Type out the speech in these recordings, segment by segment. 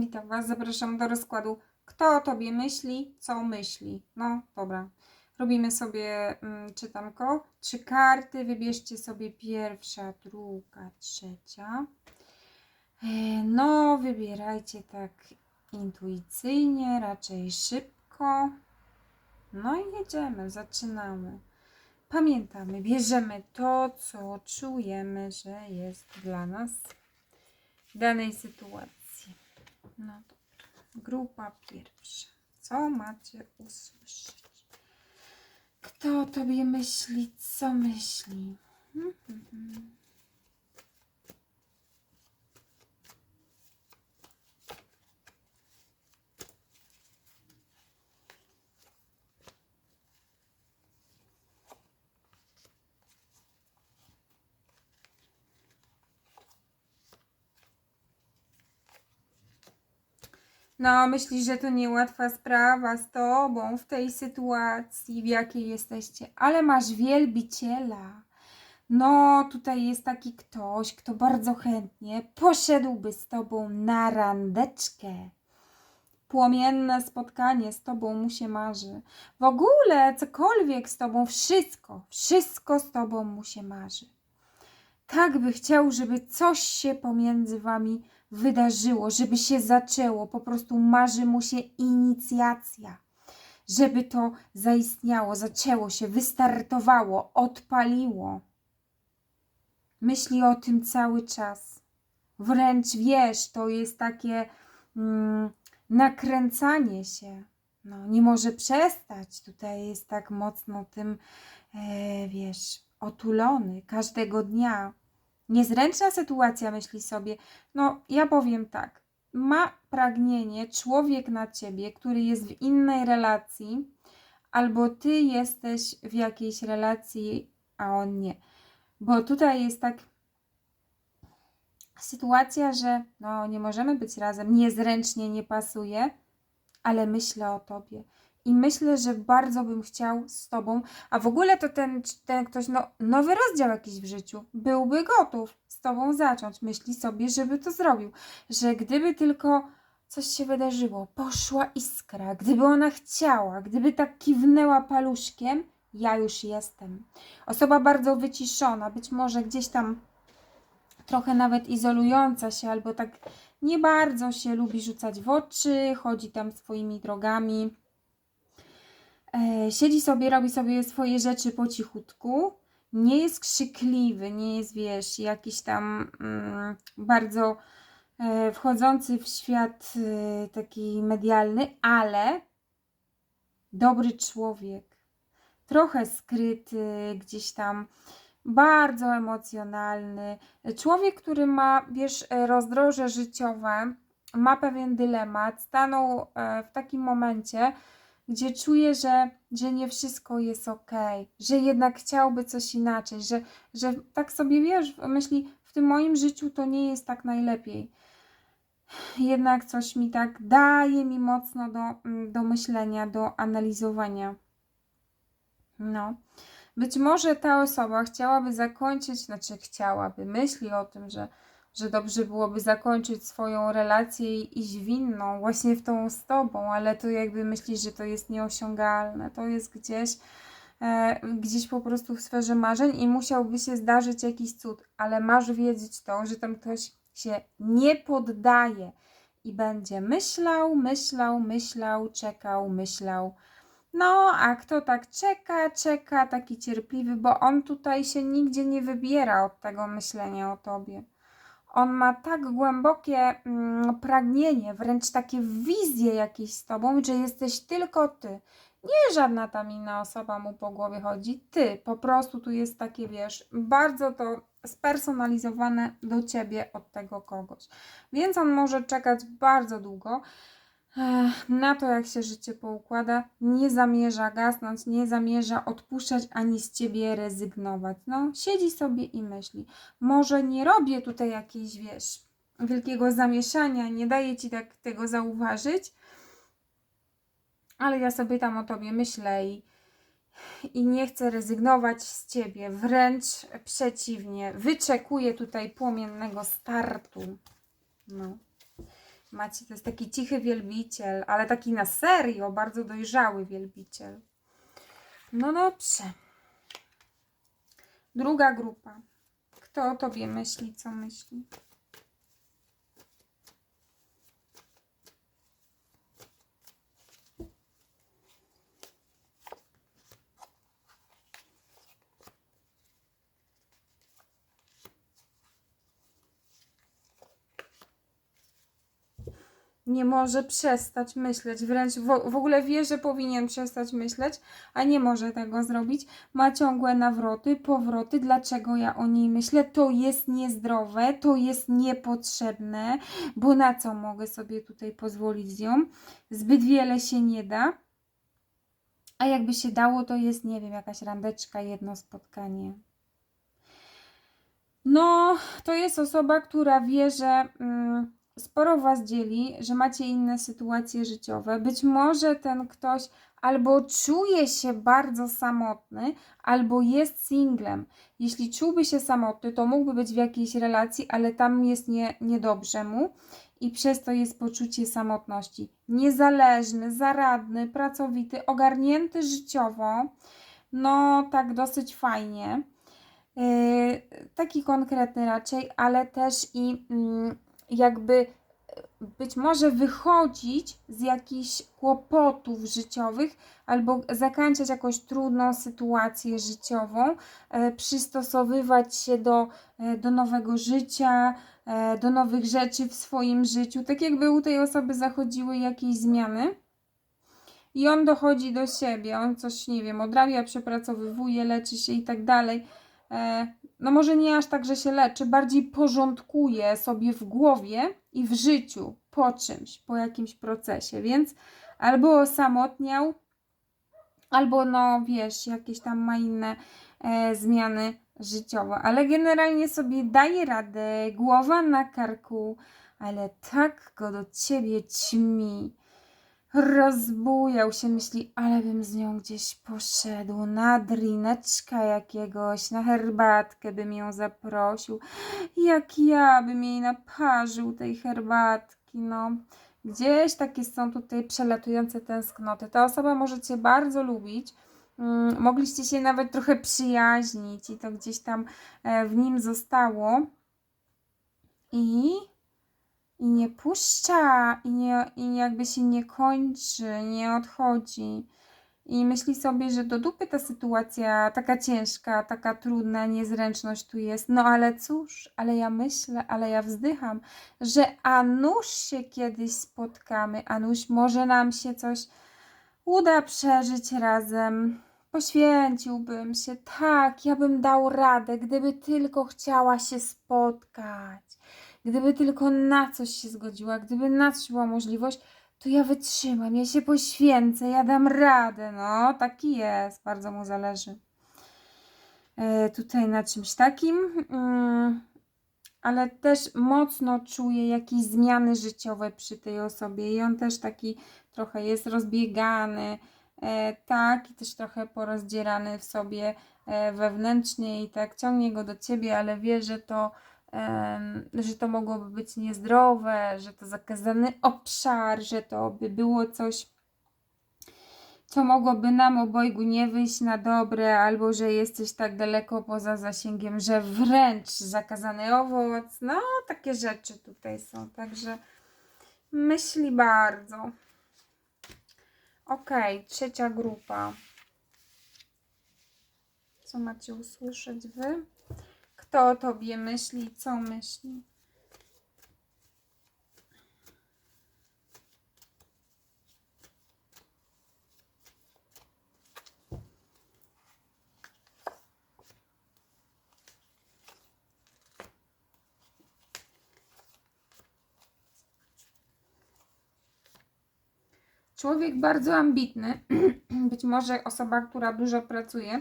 Witam Was, zapraszam do rozkładu. Kto o Tobie myśli, co myśli? No, dobra. Robimy sobie mm, czytanko. Trzy karty, wybierzcie sobie pierwsza, druga, trzecia. E, No, wybierajcie tak intuicyjnie, raczej szybko. No i jedziemy, zaczynamy. Pamiętamy, bierzemy to, co czujemy, że jest dla nas w danej sytuacji. No dobra. Grupa pierwsza. Co macie usłyszeć? Kto o tobie myśli, co myśli? Hmm, hmm, No, myślisz, że to niełatwa sprawa z tobą w tej sytuacji, w jakiej jesteście, ale masz wielbiciela. No, tutaj jest taki ktoś, kto bardzo chętnie poszedłby z tobą na randeczkę. Płomienne spotkanie z tobą mu się marzy. W ogóle cokolwiek z tobą, wszystko, wszystko z tobą mu się marzy. Tak by chciał, żeby coś się pomiędzy wami wydarzyło, żeby się zaczęło. Po prostu marzy mu się inicjacja, żeby to zaistniało, zaczęło się, wystartowało, odpaliło. Myśli o tym cały czas. Wręcz wiesz, to jest takie mm, nakręcanie się. No, nie może przestać. Tutaj jest tak mocno tym, e, wiesz, otulony każdego dnia. Niezręczna sytuacja, myśli sobie. No, ja powiem tak. Ma pragnienie człowiek na ciebie, który jest w innej relacji, albo ty jesteś w jakiejś relacji, a on nie. Bo tutaj jest tak sytuacja, że no, nie możemy być razem, niezręcznie nie pasuje, ale myślę o tobie. I myślę, że bardzo bym chciał z tobą, a w ogóle to ten, ten ktoś, no, nowy rozdział jakiś w życiu, byłby gotów z tobą zacząć. Myśli sobie, żeby to zrobił. Że gdyby tylko coś się wydarzyło, poszła iskra, gdyby ona chciała, gdyby tak kiwnęła paluszkiem, ja już jestem. Osoba bardzo wyciszona, być może gdzieś tam trochę nawet izolująca się, albo tak nie bardzo się lubi rzucać w oczy, chodzi tam swoimi drogami. E, siedzi sobie, robi sobie swoje rzeczy po cichutku. Nie jest krzykliwy, nie jest, wiesz, jakiś tam mm, bardzo e, wchodzący w świat e, taki medialny, ale dobry człowiek. Trochę skryty, gdzieś tam bardzo emocjonalny. Człowiek, który ma, wiesz, rozdroże życiowe, ma pewien dylemat, stanął e, w takim momencie, gdzie czuje, że, że nie wszystko jest ok, że jednak chciałby coś inaczej, że, że tak sobie wiesz, myśli, w tym moim życiu to nie jest tak najlepiej. Jednak coś mi tak daje mi mocno do, mm, do myślenia, do analizowania. No. Być może ta osoba chciałaby zakończyć, znaczy chciałaby, myśli o tym, że, że dobrze byłoby zakończyć swoją relację i iść w inną, właśnie w tą z tobą, ale to jakby myśli, że to jest nieosiągalne, to jest gdzieś, e, gdzieś po prostu w sferze marzeń i musiałby się zdarzyć jakiś cud, ale masz wiedzieć to, że tam ktoś się nie poddaje i będzie myślał, myślał, myślał, czekał, myślał. No, a kto tak czeka, czeka, taki cierpliwy, bo on tutaj się nigdzie nie wybiera od tego myślenia o tobie. On ma tak głębokie mm, pragnienie, wręcz takie wizje jakieś z tobą, że jesteś tylko ty. Nie żadna tam inna osoba mu po głowie chodzi, ty. Po prostu tu jest takie, wiesz, bardzo to spersonalizowane do ciebie od tego kogoś. Więc on może czekać bardzo długo. Na to, jak się życie poukłada, nie zamierza gasnąć, nie zamierza odpuszczać ani z ciebie rezygnować. No, siedzi sobie i myśli. Może nie robię tutaj jakiejś, wiesz, wielkiego zamieszania, nie daję ci tak tego zauważyć, ale ja sobie tam o tobie myślę i, i nie chcę rezygnować z ciebie. Wręcz przeciwnie, wyczekuję tutaj płomiennego startu. No. Macie, to jest taki cichy wielbiciel, ale taki na serio, bardzo dojrzały wielbiciel. No dobrze. Druga grupa. Kto o tobie myśli, co myśli? Nie może przestać myśleć, wręcz w, w ogóle wie, że powinien przestać myśleć, a nie może tego zrobić. Ma ciągłe nawroty, powroty. Dlaczego ja o niej myślę? To jest niezdrowe, to jest niepotrzebne, bo na co mogę sobie tutaj pozwolić z nią? Zbyt wiele się nie da. A jakby się dało, to jest, nie wiem, jakaś randeczka, jedno spotkanie. No, to jest osoba, która wie, że. Mm, sporo Was dzieli, że macie inne sytuacje życiowe. Być może ten ktoś albo czuje się bardzo samotny, albo jest singlem. Jeśli czułby się samotny, to mógłby być w jakiejś relacji, ale tam jest nie, niedobrze mu i przez to jest poczucie samotności. Niezależny, zaradny, pracowity, ogarnięty życiowo, no tak dosyć fajnie. Yy, taki konkretny raczej, ale też i yy, jakby e, być może wychodzić z jakichś kłopotów życiowych albo zakończyć jakąś trudną sytuację życiową, e, przystosowywać się do, e, do nowego życia, do nowych rzeczy w swoim życiu, tak jakby u tej osoby zachodziły jakieś zmiany. I on dochodzi do siebie, on coś, nie wiem, odrabia, przepracowywuje, leczy się i tak dalej no może nie aż tak, że się leczy, bardziej porządkuje sobie w głowie i w życiu po czymś, po jakimś procesie, więc albo osamotniał, albo no wiesz, jakieś tam ma inne e, zmiany życiowe, ale generalnie sobie daje radę, głowa na karku, ale tak go do ciebie ćmi rozbujał się, myśli, ale bym z nią gdzieś poszedł, na drineczka jakiegoś, na herbatkę bym ją zaprosił, jak ja bym jej naparzył tej herbatki, no. Gdzieś takie są tutaj przelatujące tęsknoty. Ta osoba może Cię bardzo lubić, mm, mogliście się nawet trochę przyjaźnić i to gdzieś tam e, w nim zostało. I i nie puszcza, i, nie, i jakby się nie kończy, nie odchodzi. I myśli sobie, że do dupy ta sytuacja taka ciężka, taka trudna, niezręczność tu jest. No ale cóż, ale ja myślę, ale ja wzdycham, że a nuż się kiedyś spotkamy, a nuż może nam się coś uda przeżyć razem. Poświęciłbym się, tak, ja bym dał radę, gdyby tylko chciała się spotkać. Gdyby tylko na coś się zgodziła, gdyby na coś była możliwość, to ja wytrzymam, ja się poświęcę, ja dam radę. No, taki jest, bardzo mu zależy. E, tutaj na czymś takim, mm, ale też mocno czuje jakieś zmiany życiowe przy tej osobie i on też taki trochę jest rozbiegany, e, tak, i też trochę porozdzierany w sobie e, wewnętrznie i tak ciągnie go do ciebie, ale wie, że to że to mogłoby być niezdrowe, że to zakazany obszar, że to by było coś, co mogłoby nam obojgu nie wyjść na dobre, albo że jesteś tak daleko poza zasięgiem, że wręcz zakazany owoc. No, takie rzeczy tutaj są, także myśli bardzo. Ok, trzecia grupa. Co macie usłyszeć wy? Kto o tobie myśli, co myśli? Człowiek bardzo ambitny, być może osoba, która dużo pracuje,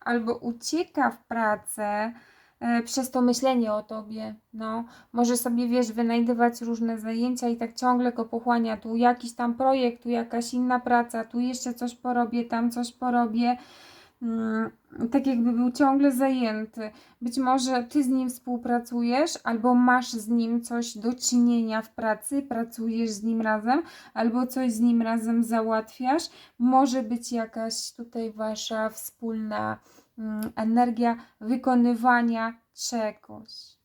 albo ucieka w pracę, przez to myślenie o tobie. No, może sobie wiesz, wynajdywać różne zajęcia i tak ciągle go pochłania. Tu jakiś tam projekt, tu jakaś inna praca, tu jeszcze coś porobię, tam coś porobię. mm, tak jakby był ciągle zajęty. Być może ty z nim współpracujesz, albo masz z nim coś do czynienia w pracy, pracujesz z nim razem, albo coś z nim razem załatwiasz. Może być jakaś tutaj wasza wspólna energia wykonywania czegoś.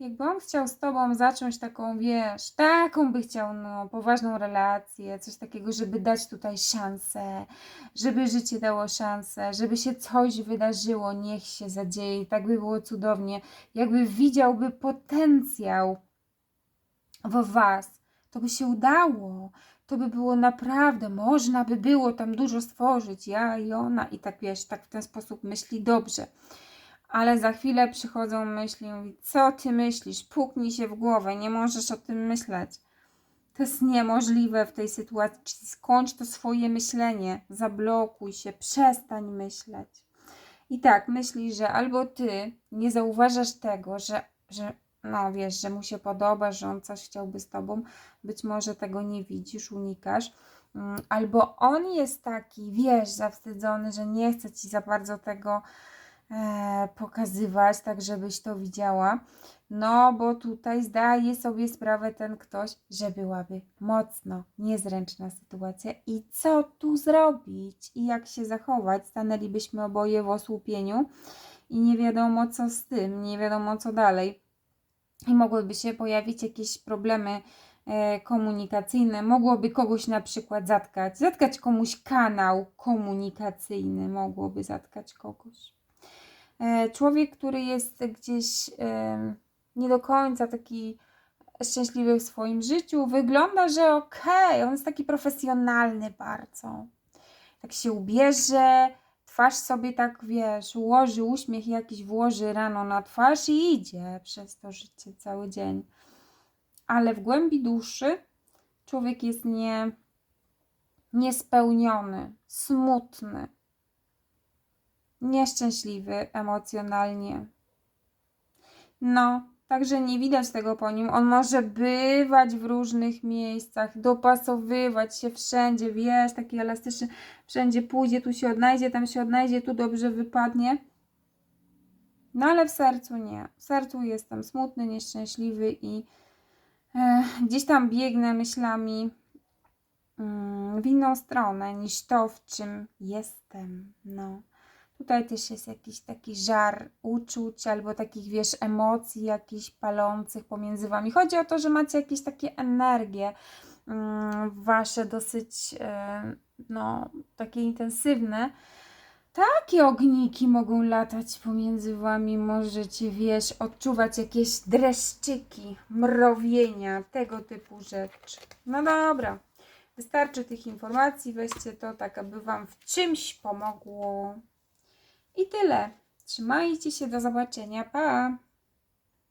Jakby on chciał z tobą zacząć taką, wiesz, taką by chciał, no, poważną relację, coś takiego, żeby dać tutaj szansę, żeby życie dało szansę, żeby się coś wydarzyło, niech się zadzieje, tak by było cudownie. Jakby widziałby potencjał w was, to by się udało. To by było naprawdę, można by było tam dużo stworzyć, ja i ona, i tak wiesz, tak w ten sposób myśli dobrze ale za chwilę przychodzą myśli, mówi, co ty myślisz, puknij się w głowę, nie możesz o tym myśleć. To jest niemożliwe w tej sytuacji. Skończ to swoje myślenie, zablokuj się, przestań myśleć. I tak, myśli, że albo ty nie zauważasz tego, że, że no wiesz, że mu się podoba, że on coś chciałby z tobą, być może tego nie widzisz, unikasz, Mm, albo on jest taki, wiesz, zawstydzony, że nie chce ci za bardzo tego e, pokazywać, tak żebyś to widziała. No, bo tutaj zdaje sobie sprawę ten ktoś, że byłaby mocno niezręczna sytuacja i co tu zrobić i jak się zachować. Stanęlibyśmy oboje w osłupieniu i nie wiadomo co z tym, nie wiadomo co dalej. I mogłyby się pojawić jakieś problemy e, komunikacyjne, mogłoby kogoś na przykład zatkać, zatkać komuś kanał komunikacyjny, mogłoby zatkać kogoś. E, człowiek, który jest gdzieś e, nie do końca taki szczęśliwy w swoim życiu, wygląda, że okej, on jest taki profesjonalny bardzo. Tak się ubierze, twarz sobie tak, wiesz, ułoży uśmiech jakiś, włoży rano na twarz i idzie przez to życie cały dzień. Ale w głębi duszy człowiek jest nie, niespełniony, smutny, nieszczęśliwy emocjonalnie. No, także nie widać tego po nim. On może bywać w różnych miejscach, dopasowywać się wszędzie, wiesz, taki elastyczny, wszędzie pójdzie, tu się odnajdzie, tam się odnajdzie, tu dobrze wypadnie. No ale w sercu nie. W sercu jestem smutny, nieszczęśliwy i e, gdzieś tam biegnę myślami mm, w inną stronę niż to, w czym jestem. No. Tutaj też jest jakiś taki żar uczuć albo takich, wiesz, emocji jakichś palących pomiędzy wami. Chodzi o to, że macie jakieś takie energie mm, wasze dosyć, e, no, takie intensywne. Takie ogniki mogą latać pomiędzy wami. Możecie, wiesz, odczuwać jakieś dreszczyki, mrowienia, tego typu rzeczy. No dobra. Wystarczy tych informacji, weźcie to tak, aby Wam w czymś pomogło. I tyle. Trzymajcie się, do zobaczenia. Pa!